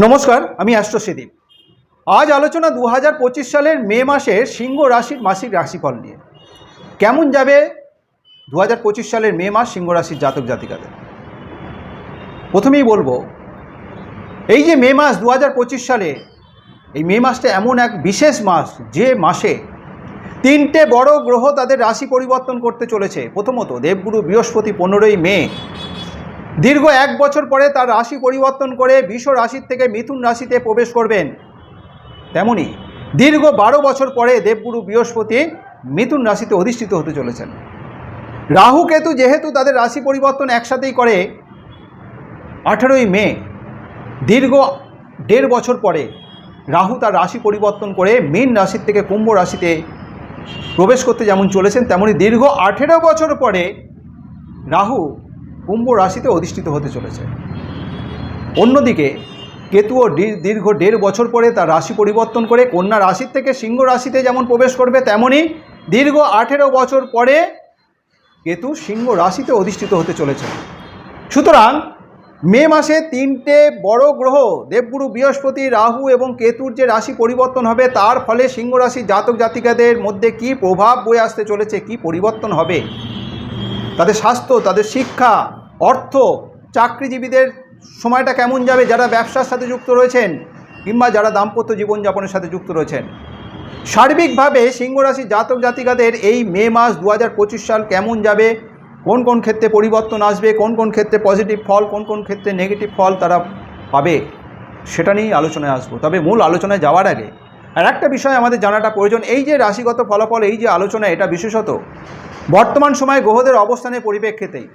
নমস্কার, আমি অ্যাস্ট্রোসিদীপ। আজ আলোচনা দু হাজার পঁচিশ সালের মে মাসের সিংহ রাশির মাসিক রাশিফল নিয়ে। কেমন যাবে দু হাজার পঁচিশ সালের মে মাস সিংহ রাশির জাতক জাতিকাদের? প্রথমেই বলব, এই যে মে মাস দু হাজার পঁচিশ সালে, এই মে মাসটা এমন এক বিশেষ মাস যে মাসে তিনটে বড় গ্রহ তাদের রাশি পরিবর্তন করতে চলেছে। প্রথমত দেবগুরু বৃহস্পতি পনেরোই মে দীর্ঘ এক বছর পরে তার রাশি পরিবর্তন করে বিষ রাশির থেকে মিথুন রাশিতে প্রবেশ করবেন। তেমনি দীর্ঘ বারো বছর পরে দেবগুরু বৃহস্পতি মিথুন রাশিতে অধিষ্ঠিত হতে চলেছেন। রাহু কেতু যেহেতু তাদের রাশি পরিবর্তন একসাথেই করে, আঠেরোই মে, দীর্ঘ দেড় বছর পরে রাহু তার রাশি পরিবর্তন করে মীন রাশির থেকে কুম্ভ রাশিতে প্রবেশ করতে যেমন চলেছেন, তেমনি দীর্ঘ আঠেরো বছর পরে রাহু কুম্ভ রাশিতে অধিষ্ঠিত হতে চলেছে। অন্যদিকে কেতুও দীর্ঘ দেড় বছর পরে তার রাশি পরিবর্তন করে কন্যা রাশির থেকে সিংহ রাশিতে যেমন প্রবেশ করবে, তেমনি দীর্ঘ আঠেরো বছর পরে কেতু সিংহ রাশিতে অধিষ্ঠিত হতে চলেছে। সুতরাং, মে মাসে তিনটে বড় গ্রহ, দেবগুরু, বৃহস্পতি, রাহু এবং কেতুর যে রাশি পরিবর্তন হবে, তার ফলে সিংহ রাশির জাতক জাতিকাদের মধ্যে কি প্রভাব বয়ে আসতে চলেছে, কি পরিবর্তন হবে? তাদের স্বাস্থ্য, তাদের শিক্ষা অর্থ চাকরিজীবীদের সময়টা কেমন যাবে? যারা ব্যবসার সাথে যুক্ত রয়েছেন কিংবা যারা দাম্পত্য জীবনযাপনের সাথে যুক্ত রয়েছেন। সার্বিকভাবে সিংহরাশি জাতক জাতিকাদের এই মে মাস দু হাজার পঁচিশ সাল কেমন যাবে? কোন কোন ক্ষেত্রে পরিবর্তন আসবে? কোন কোন ক্ষেত্রে পজিটিভ ফল? কোন কোন ক্ষেত্রে নেগেটিভ ফল তারা পাবে? সেটা নিয়েই আলোচনায় আসব। তবে মূল আলোচনায় যাওয়ার আগে আর একটা বিষয় আমাদের জানাটা প্রয়োজন। এই যে রাশিগত ফলাফল, এই যে আলোচনা, এটা বিশেষত বর্তমান সময়ে গ্রহদের অবস্থানের পরিপ্রেক্ষিতেই।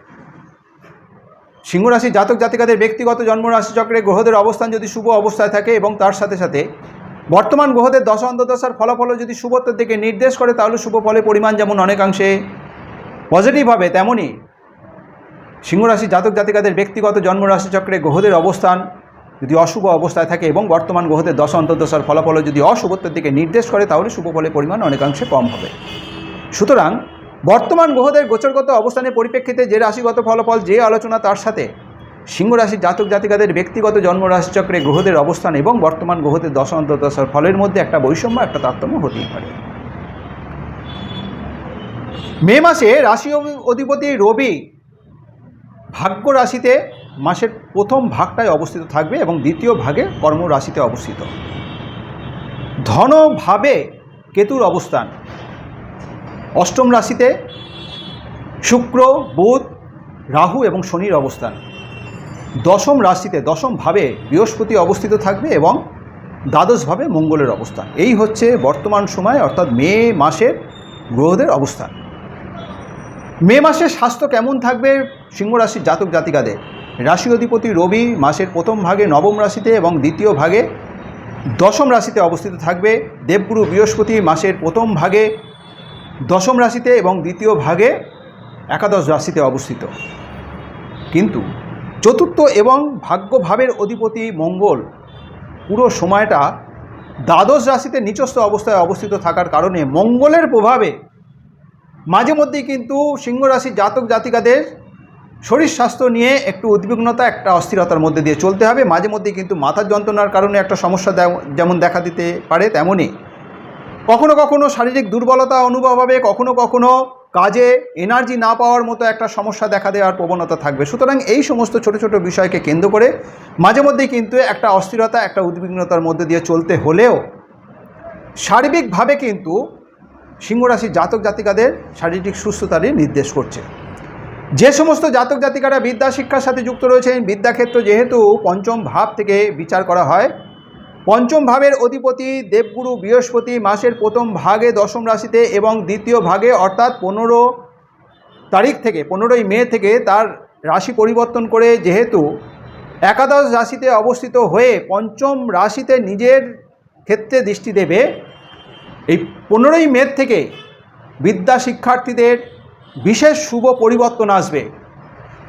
সিংহরাশি জাতক জাতিকাদের ব্যক্তিগত জন্মরাশি চক্রে গ্রহদের অবস্থান যদি শুভ অবস্থায় থাকে এবং তার সাথে সাথে বর্তমান গ্রহদের দশা অন্তদশার ফলাফলও যদি শুভত্বের দিকে নির্দেশ করে, তাহলে শুভ ফলের পরিমাণ যেমন অনেকাংশে পজিটিভ হবে তেমনই সিংহরাশি জাতক জাতিকাদের ব্যক্তিগত জন্মরাশি চক্রে গ্রহদের অবস্থান যদি অশুভ অবস্থায় থাকে এবং বর্তমান গ্রহদের দশা অন্তর্দশার ফলাফলও যদি অশুভত্বের দিকে নির্দেশ করে, তাহলে শুভ ফলের পরিমাণ অনেকাংশে কম হবে। সুতরাং বর্তমান গ্রহদের গোচরগত অবস্থানের পরিপ্রেক্ষিতে যে রাশিগত ফলাফল যে আলোচনা তার সাথে, সিংহ রাশির জাতক জাতিকাদের ব্যক্তিগত জন্মরাশিচক্রে গ্রহদের অবস্থান এবং বর্তমান গ্রহদের দশা অন্তর্দশার ফলের মধ্যে একটা বৈষম্য, একটা তারতম্য হতেই পারে। মে মাসে রাশি অধি- অধিপতি রবি ভাগ্য রাশিতে মাসের প্রথম ভাগটায় অবস্থিত থাকবে এবং দ্বিতীয় ভাগে কর্ম রাশিতে অবস্থিত। ধনভাবে কেতুর অবস্থান। অষ্টম রাশিতে শুক্র, বুধ, রাহু এবং শনির অবস্থান। দশম রাশিতে দশম ভাবে বৃহস্পতি অবস্থিত থাকবে এবং দ্বাদশভাবে মঙ্গলের অবস্থান। এই হচ্ছে বর্তমান সময়, অর্থাৎ মে মাসের গ্রহদের অবস্থান। মে মাসে স্বাস্থ্য কেমন থাকবে? সিংহ রাশির জাতক জাতিকাদের। রাশি অধিপতি রবি মাসের প্রথম ভাগে, নবম রাশিতে এবং দ্বিতীয় ভাগে দশম রাশিতে অবস্থিত থাকবে। দেবগুরু বৃহস্পতি মাসের প্রথম ভাগে দশম রাশিতে এবং দ্বিতীয় ভাগে একাদশ রাশিতে অবস্থিত। কিন্তু চতুর্থ এবং ভাগ্যভাবের অধিপতি মঙ্গল পুরো সময়টা দ্বাদশ রাশিতে নিচস্থ অবস্থায় অবস্থিত থাকার কারণে মঙ্গলের প্রভাবে মাঝে মধ্যেই কিন্তু সিংহ রাশির জাতক জাতিকাদের শরীর স্বাস্থ্য নিয়ে একটু উদ্বিগ্নতা, একটা অস্থিরতার মধ্যে দিয়ে চলতে হবে। মাঝে মধ্যেই কিন্তু মাথার যন্ত্রণার কারণে একটা সমস্যা যেমন দেখা দিতে পারে তেমনই। কখনো কখনো শারীরিক দুর্বলতা অনুভব হবে, কখনো কখনো কাজে এনার্জি না পাওয়ার মতো একটা সমস্যা দেখা দেওয়ার প্রবণতা থাকবে। সুতরাং এই সমস্ত ছোট ছোট বিষয়কে কেন্দ্র করে মাঝে মধ্যেই কিন্তু একটা অস্থিরতা, একটা উদ্বিগ্নতার মধ্যে দিয়ে চলতে হলেও সার্বিকভাবে কিন্তু সিংহরাশির জাতক জাতিকাদের শারীরিক সুস্থতারই নির্দেশ করছে। যে সমস্ত জাতক জাতিকারা বিদ্যা শিক্ষার সাথে যুক্ত রয়েছেন, বিদ্যাক্ষেত্র যেহেতু পঞ্চম ভাব থেকে বিচার করা হয় পঞ্চম ভাবের অধিপতি দেবগুরু বৃহস্পতি মাসের প্রথম ভাগে দশম রাশিতে এবং দ্বিতীয় ভাগে অর্থাৎ পনেরো তারিখ থেকে, পনেরোই মে থেকে তার রাশি পরিবর্তন করে যেহেতু একাদশ রাশিতে অবস্থিত হয়ে পঞ্চম রাশিতে নিজের ক্ষেত্রে দৃষ্টি দেবে, এই পনেরোই মে থেকে বিদ্যা শিক্ষার্থীদের বিশেষ শুভ পরিবর্তন আসবে।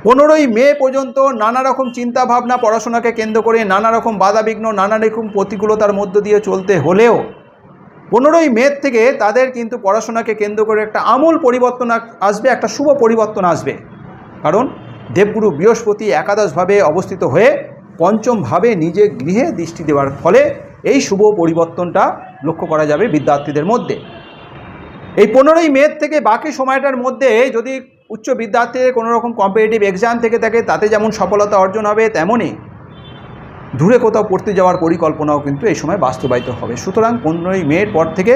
পনেরোই মে পর্যন্ত নানা রকম চিন্তাভাবনা পড়াশোনাকে কেন্দ্র করে, নানা রকম বাধাবিঘ্ন, নানা রকম প্রতিকূলতার মধ্য দিয়ে চলতে হলেও পনেরোই মে থেকে তাদের কিন্তু পড়াশোনাকে কেন্দ্র করে একটা আমূল পরিবর্তন আসবে, একটা শুভ পরিবর্তন আসবে। কারণ দেবগুরু বৃহস্পতি একাদশভাবে অবস্থিত হয়ে পঞ্চমভাবে নিজে গৃহে দৃষ্টি দেওয়ার ফলে এই শুভ পরিবর্তনটা লক্ষ্য করা যাবে বিদ্যার্থীদের মধ্যে। এই পনেরোই মে থেকে বাকি সময়টার মধ্যে যদি উচ্চ বিদ্যার্থীদের কোনো রকম কম্পিটিটিভ এক্সাম থেকে থাকে, তাতে যেমন সফলতা অর্জন হবে তেমনই দূরে কোথাও পড়তে যাওয়ার পরিকল্পনাও কিন্তু এই সময় বাস্তবায়িত হবে। সুতরাং পনেরোই মের পর থেকে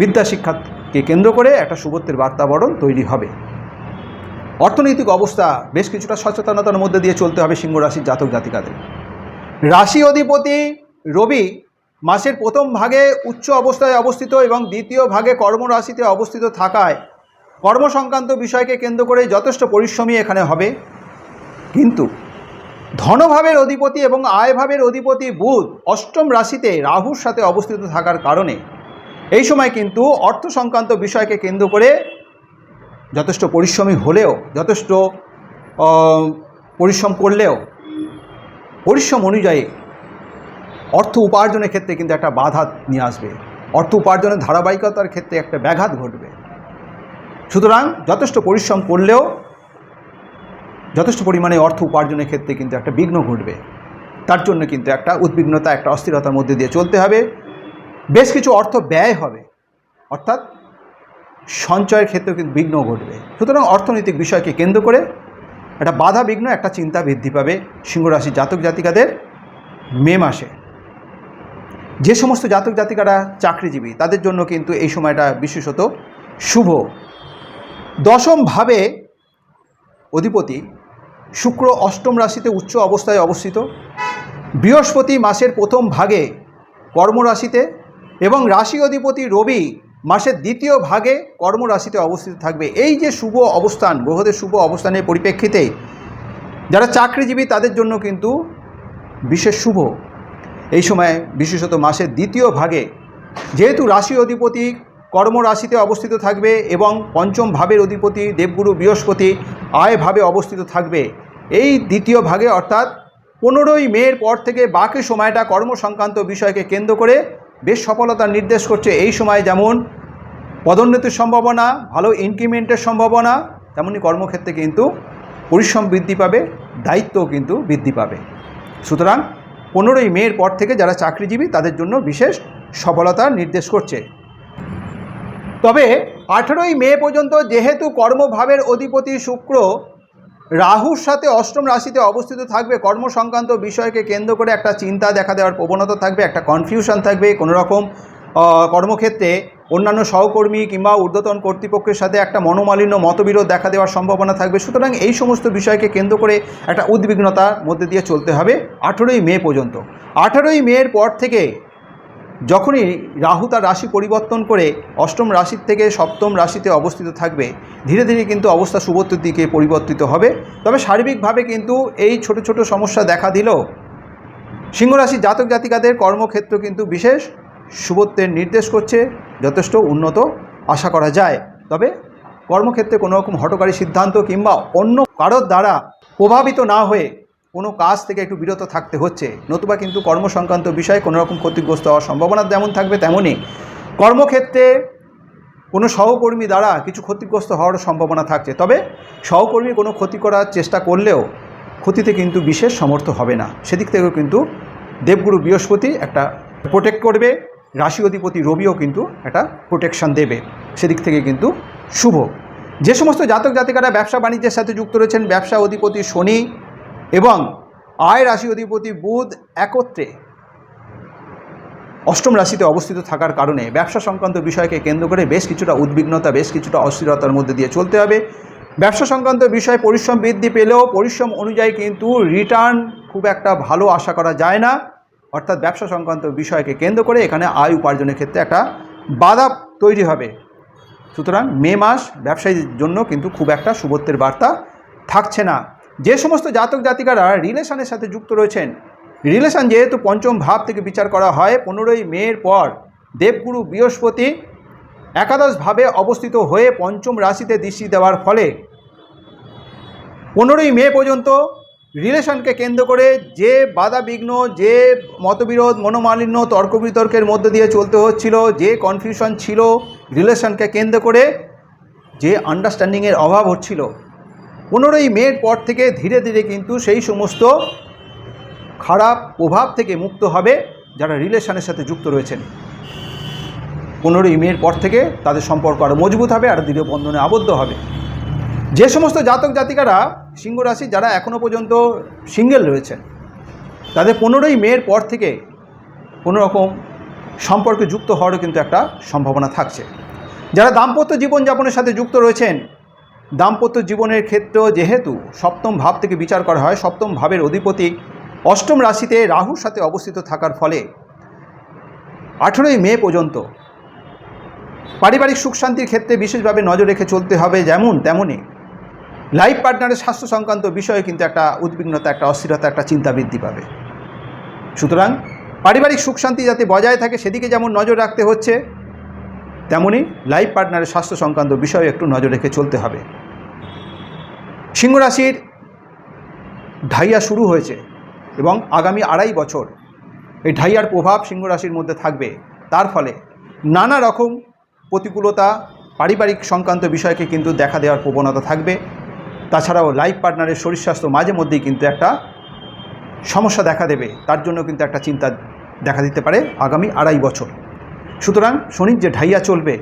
বিদ্যা শিক্ষাকে কেন্দ্র করে একটা শুভত্বের বার্তাবরণ তৈরি হবে। অর্থনৈতিক অবস্থা বেশ কিছুটা সচেতনতার মধ্যে দিয়ে চলতে হবে সিংহ রাশির জাতক জাতিকাদের। রাশি অধিপতি রবি মাসের প্রথম ভাগে উচ্চ অবস্থায় অবস্থিত এবং দ্বিতীয় ভাগে কর্মরাশিতে অবস্থিত থাকায় কর্ম সংক্রান্ত বিষয়কে কেন্দ্র করে যথেষ্ট পরিশ্রমী এখানে হবে। কিন্তু ধনভাবের অধিপতি এবং আয়ভাবের অধিপতি বুধ অষ্টম রাশিতে রাহুর সাথে অবস্থিত থাকার কারণে এই সময় কিন্তু অর্থ সংক্রান্ত বিষয়কে কেন্দ্র করে যথেষ্ট পরিশ্রমী হলেও, যথেষ্ট পরিশ্রম করলেও, পরিশ্রম অনুযায়ী অর্থ উপার্জনের ক্ষেত্রে কিন্তু একটা বাধা নিয়ে আসবে। অর্থ উপার্জনের ধারাবাহিকতার ক্ষেত্রে একটা ব্যাঘাত ঘটবে। সুতরাং যথেষ্ট পরিশ্রম করলেও যথেষ্ট পরিমাণে অর্থ উপার্জনের ক্ষেত্রে কিন্তু একটা বিঘ্ন ঘটবে। তার জন্য কিন্তু একটা উদ্বিগ্নতা, একটা অস্থিরতার মধ্যে দিয়ে চলতে হবে। বেশ কিছু অর্থ ব্যয় হবে। অর্থাৎ সঞ্চয়ের ক্ষেত্রেও কিন্তু বিঘ্ন ঘটবে। সুতরাং অর্থনৈতিক বিষয়কে কেন্দ্র করে একটা বাধা বিঘ্ন একটা চিন্তা বৃদ্ধি পাবে সিংহরাশির জাতক জাতিকাদের মে মাসে। যে সমস্ত জাতক জাতিকারা চাকরিজীবী, তাদের জন্য কিন্তু এই সময়টা বিশেষত শুভ। দশমভাবে অধিপতি শুক্র অষ্টম রাশিতে উচ্চ অবস্থায় অবস্থিত। বৃহস্পতি মাসের প্রথম ভাগে কর্মরাশিতে এবং রাশি অধিপতি রবি মাসের দ্বিতীয় ভাগে কর্মরাশিতে অবস্থিত থাকবে। এই যে শুভ অবস্থান, গ্রহদের শুভ অবস্থানের পরিপ্রেক্ষিতে যারা চাকরিজীবী, তাদের জন্য কিন্তু বিশেষ শুভ। এই সময় বিশেষত মাসের দ্বিতীয় ভাগে যেহেতু রাশি অধিপতি কর্মরাশিতে অবস্থিত থাকবে এবং পঞ্চম ভাবের অধিপতি দেবগুরু বৃহস্পতি আয় ভাবে অবস্থিত থাকবে। এই দ্বিতীয় ভাগে অর্থাৎ পনেরোই মের পর থেকে বাকি সময়টা কর্ম সংক্রান্ত বিষয়কে কেন্দ্র করে বেশ সফলতা নির্দেশ করছে। এই সময় যেমন পদোন্নতির সম্ভাবনা, ভালো ইনক্রিমেন্টের সম্ভাবনা, তেমনি কর্মক্ষেত্রে কিন্তু পরিশ্রম বৃদ্ধি পাবে, দায়িত্বও কিন্তু বৃদ্ধি পাবে। সুতরাং পনেরোই মের পর থেকে যারা চাকরিজীবী, তাদের জন্য বিশেষ সফলতা নির্দেশ করছে। তবে আঠেরোই মে পর্যন্ত যেহেতু কর্মভাবের অধিপতি শুক্র রাহুর সাথে অষ্টম রাশিতে অবস্থিত থাকবে কর্ম সংক্রান্ত বিষয়কে কেন্দ্র করে একটা চিন্তা দেখা দেওয়ার প্রবণতা থাকবে, একটা কনফিউশন থাকবে কোনো রকম কর্মক্ষেত্রে অন্যান্য সহকর্মী কিংবা ঊর্ধ্বতন কর্তৃপক্ষের সাথে একটা মনোমালিন্য, মতবিরোধ দেখা দেওয়ার সম্ভাবনা থাকবে। সুতরাং এই সমস্ত বিষয়কে কেন্দ্র করে একটা উদ্বিগ্নতার মধ্যে দিয়ে চলতে হবে আঠেরোই মে পর্যন্ত। আঠেরোই মের পর থেকে যখনই রাহু তার রাশি পরিবর্তন করে অষ্টম রাশির থেকে সপ্তম রাশিতে অবস্থিত থাকবে, ধীরে ধীরে কিন্তু অবস্থা শুভত্বের দিকে পরিবর্তিত হবে। তবে সার্বিকভাবে কিন্তু এই ছোট ছোট সমস্যা দেখা দিলেও সিংহরাশির জাতক জাতিকাদের কর্মক্ষেত্র কিন্তু বিশেষ শুভত্বের নির্দেশ করছে, যথেষ্ট উন্নত আশা করা যায়। তবে কর্মক্ষেত্রে কোনো রকম হটকারী সিদ্ধান্ত কিংবা অন্য কারোর দ্বারা প্রভাবিত না হয়ে কোনো কাজ থেকে একটু বিরত থাকতে হচ্ছে। নতুবা কিন্তু কর্মসংক্রান্ত বিষয়ে কোনো রকম ক্ষতিগ্রস্ত হওয়ার সম্ভাবনা যেমন থাকবে তেমনই। কর্মক্ষেত্রে কোনো সহকর্মী দ্বারা কিছু ক্ষতিগ্রস্ত হওয়ার সম্ভাবনা থাকছে। তবে সহকর্মী কোনো ক্ষতি করার চেষ্টা করলেও ক্ষতিতে কিন্তু বিশেষ সমর্থ হবে না। সেদিক থেকেও কিন্তু দেবগুরু বৃহস্পতি একটা প্রোটেক্ট করবে। রাশি অধিপতি রবিও কিন্তু একটা প্রোটেকশন দেবে। সেদিক থেকে কিন্তু শুভ। যে সমস্ত জাতক জাতিকারা ব্যবসা বাণিজ্যের সাথে যুক্ত রয়েছেন, ব্যবসা অধিপতি শনি এবং আয় রাশি অধিপতি বুধ একত্রে অষ্টম রাশিতে অবস্থিত থাকার কারণে ব্যবসা সংক্রান্ত বিষয়কে কেন্দ্র করে বেশ কিছুটা উদ্বিগ্নতা, বেশ কিছুটা অস্থিরতার মধ্যে দিয়ে চলতে হবে। ব্যবসা সংক্রান্ত বিষয়ে পরিশ্রম বৃদ্ধি পেলেও পরিশ্রম অনুযায়ী কিন্তু রিটার্ন খুব একটা ভালো আশা করা যায় না। অর্থাৎ ব্যবসা সংক্রান্ত বিষয়কে কেন্দ্র করে এখানে আয় উপার্জনের ক্ষেত্রে একটা বাধা তৈরি হবে। সুতরাং মে মাস ব্যবসায়ীর জন্য কিন্তু খুব একটা শুভত্বের বার্তা থাকছে না। যে সমস্ত জাতক জাতিকারা রিলেশনের সাথে যুক্ত রয়েছেন, রিলেশন যেহেতু পঞ্চম ভাব থেকে বিচার করা হয়, পনেরোই মের পর দেবগুরু বৃহস্পতি একাদশভাবে অবস্থিত হয়ে পঞ্চম রাশিতে দৃষ্টি দেওয়ার ফলে পনেরোই মে পর্যন্ত রিলেশনকে কেন্দ্র করে যে বাধা বিঘ্ন, যে মতবিরোধ, মনোমালিন্য তর্ক বিতর্কের মধ্য দিয়ে চলতে হচ্ছিল, যে কনফিউশন ছিল, রিলেশনকে কেন্দ্র করে যে আন্ডারস্ট্যান্ডিংয়ের অভাব হচ্ছিল। পনেরোই মের পর থেকে ধীরে ধীরে কিন্তু সেই সমস্ত খারাপ প্রভাব থেকে মুক্ত হবে যারা রিলেশনের সাথে যুক্ত রয়েছেন। পনেরোই মের পর থেকে তাদের সম্পর্ক আরও মজবুত হবে, আর দৃঢ় বন্ধনে আবদ্ধ হবে। যে সমস্ত জাতক জাতিকারা সিংহ রাশি, যারা এখনও পর্যন্ত সিঙ্গেল রয়েছেন, তাদের পনেরোই মের পর থেকে কোনো রকম সম্পর্কে যুক্ত হওয়ারও কিন্তু একটা সম্ভাবনা থাকছে। যারা দাম্পত্য জীবনযাপনের সাথে যুক্ত রয়েছেন দাম্পত্য জীবনের ক্ষেত্রেও যেহেতু সপ্তম ভাব থেকে বিচার করা হয়, সপ্তম ভাবের অধিপতি অষ্টম রাশিতে রাহুর সাথে অবস্থিত থাকার ফলে আঠেরোই মে পর্যন্ত পারিবারিক সুখ শান্তির ক্ষেত্রে বিশেষভাবে নজর রেখে চলতে হবে যেমন তেমনই লাইফ পার্টনারের স্বাস্থ্য সংক্রান্ত বিষয়ে কিন্তু একটা উদ্বিগ্নতা, একটা অস্থিরতা, একটা চিন্তা বৃদ্ধি পাবে। সুতরাং পারিবারিক সুখ শান্তি যাতে বজায় থাকে সেদিকে যেমন নজর রাখতে হচ্ছে তেমনই লাইফ পার্টনারের স্বাস্থ্য সংক্রান্ত বিষয়ে একটু নজর রেখে চলতে হবে। সিংহ রাশির ঢাইয়া শুরু হয়েছে এবং আগামী আড়াই বছর এই ঢাইয়ার প্রভাব সিংহ রাশির মধ্যে থাকবে। তার ফলে নানা রকম প্রতিকূলতা, পারিবারিক সংক্রান্ত বিষয়কে কিন্তু দেখা দেওয়ার প্রবণতা থাকবে। তাছাড়াও লাইফ পার্টনারের শরীর স্বাস্থ্য মাঝে মধ্যেই কিন্তু একটা সমস্যা দেখা দেবে। তার জন্য কিন্তু একটা চিন্তা দেখা দিতে পারে আগামী আড়াই বছর। সুতরাং শনির যে ঢাইয়া চলবে,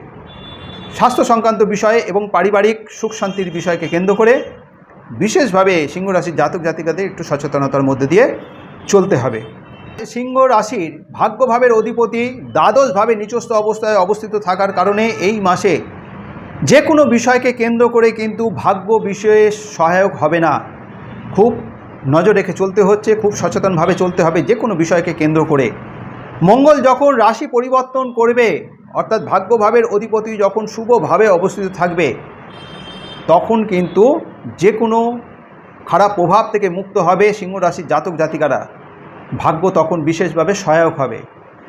স্বাস্থ্য সংক্রান্ত বিষয়ে এবং পারিবারিক সুখ শান্তির বিষয়কে কেন্দ্র করে বিশেষভাবে সিংহ রাশির জাতক জাতিকাদের একটু সচেতনতার মধ্যে দিয়ে চলতে হবে। সিংহ রাশির ভাগ্যভাবের অধিপতি দ্বাদশভাবে নিচস্থ অবস্থায় অবস্থিত থাকার কারণে এই মাসে যে কোনো বিষয়কে কেন্দ্র করে কিন্তু ভাগ্য বিষয়ে সহায়ক হবে না। খুব নজর রেখে চলতে হচ্ছে, খুব সচেতনভাবে চলতে হবে যে কোনো বিষয়কে কেন্দ্র করে। মঙ্গল যখন রাশি পরিবর্তন করবে, অর্থাৎ ভাগ্যভাবের অধিপতি যখন শুভভাবে অবস্থিত থাকবে, তখন কিন্তু যে কোনো খারাপ প্রভাব থেকে মুক্ত হবে সিংহ রাশির জাতক জাতিকারা। ভাগ্য তখন বিশেষভাবে সহায়ক হবে।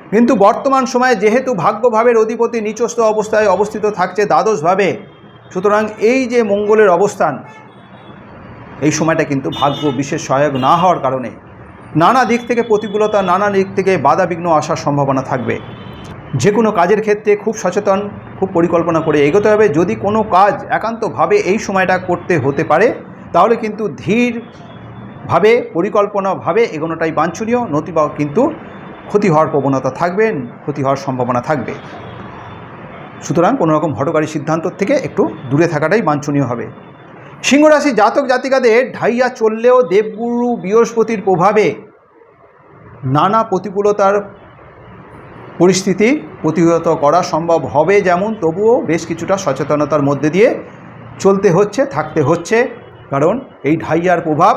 কিন্তু বর্তমান সময়ে যেহেতু ভাগ্যভাবের অধিপতি নিচস্থ অবস্থায় অবস্থিত থাকছে দ্বাদশভাবে, সুতরাং এই যে মঙ্গলের অবস্থান, এই সময়টা কিন্তু ভাগ্য বিশেষ সহায়ক না হওয়ার কারণে নানা দিক থেকে প্রতিকূলতা, নানা দিক থেকে বাধা বিঘ্ন আসার সম্ভাবনা থাকবে। যে কোনো কাজের ক্ষেত্রে খুব সচেতন, খুব পরিকল্পনা করে এগোতে হবে। যদি কোনো কাজ একান্তভাবে এই সময়টা করতে হতে পারে, তাহলে কিন্তু ধীরভাবে, পরিকল্পনাভাবে এগোনোটাই বাঞ্ছনীয়। নতুবা কিন্তু ক্ষতি হওয়ার প্রবণতা থাকবে, ক্ষতি হওয়ার সম্ভাবনা থাকবে। সুতরাং কোনো রকম হটকারী সিদ্ধান্ত থেকে একটু দূরে থাকাটাই বাঞ্ছনীয় হবে। সিংহরাশি জাতক জাতিকাদের ঢাইয়া চললেও দেবগুরু বৃহস্পতির প্রভাবে নানা প্রতিকূলতার পরিস্থিতি প্রতিহত করা সম্ভব হবে যেমন, তবুও বেশ কিছুটা সচেতনতার মধ্যে দিয়ে চলতে হচ্ছে, থাকতে হচ্ছে। কারণ এই ঢাইয়ার প্রভাব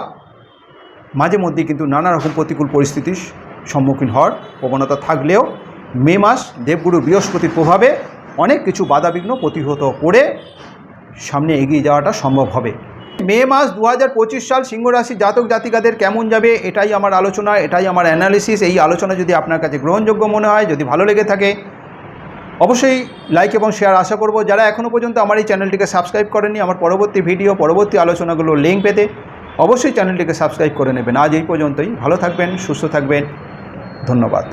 মাঝে মধ্যে কিন্তু নানা রকম প্রতিকূল পরিস্থিতির সম্মুখীন হওয়ার প্রবণতা থাকলেও মে মাস দেবগুরু বৃহস্পতির প্রভাবে অনেক কিছু বাধাবিঘ্ন প্রতিহত করে সামনে এগিয়ে যাওয়াটা সম্ভব হবে। মে মাস দু হাজার পঁচিশ সাল সিংহ রাশি জাতক জাতিকাদের কেমন যাবে, এটাই আমার আলোচনা, এটাই আমার অ্যানালিসিস এই আলোচনা যদি আপনার কাছে গ্রহণযোগ্য মনে হয়, যদি ভালো লেগে থাকে, অবশ্যই লাইক এবং শেয়ার আশা করব। যারা এখনও পর্যন্ত আমার এই চ্যানেলটিকে সাবস্ক্রাইব করেনি আমার পরবর্তী ভিডিও পরবর্তী আলোচনাগুলো লিঙ্ক পেতে অবশ্যই চ্যানেলটিকে সাবস্ক্রাইব করে নেবেন। আজ এই পর্যন্তই। ভালো থাকবেন, সুস্থ থাকবেন। ধন্যবাদ।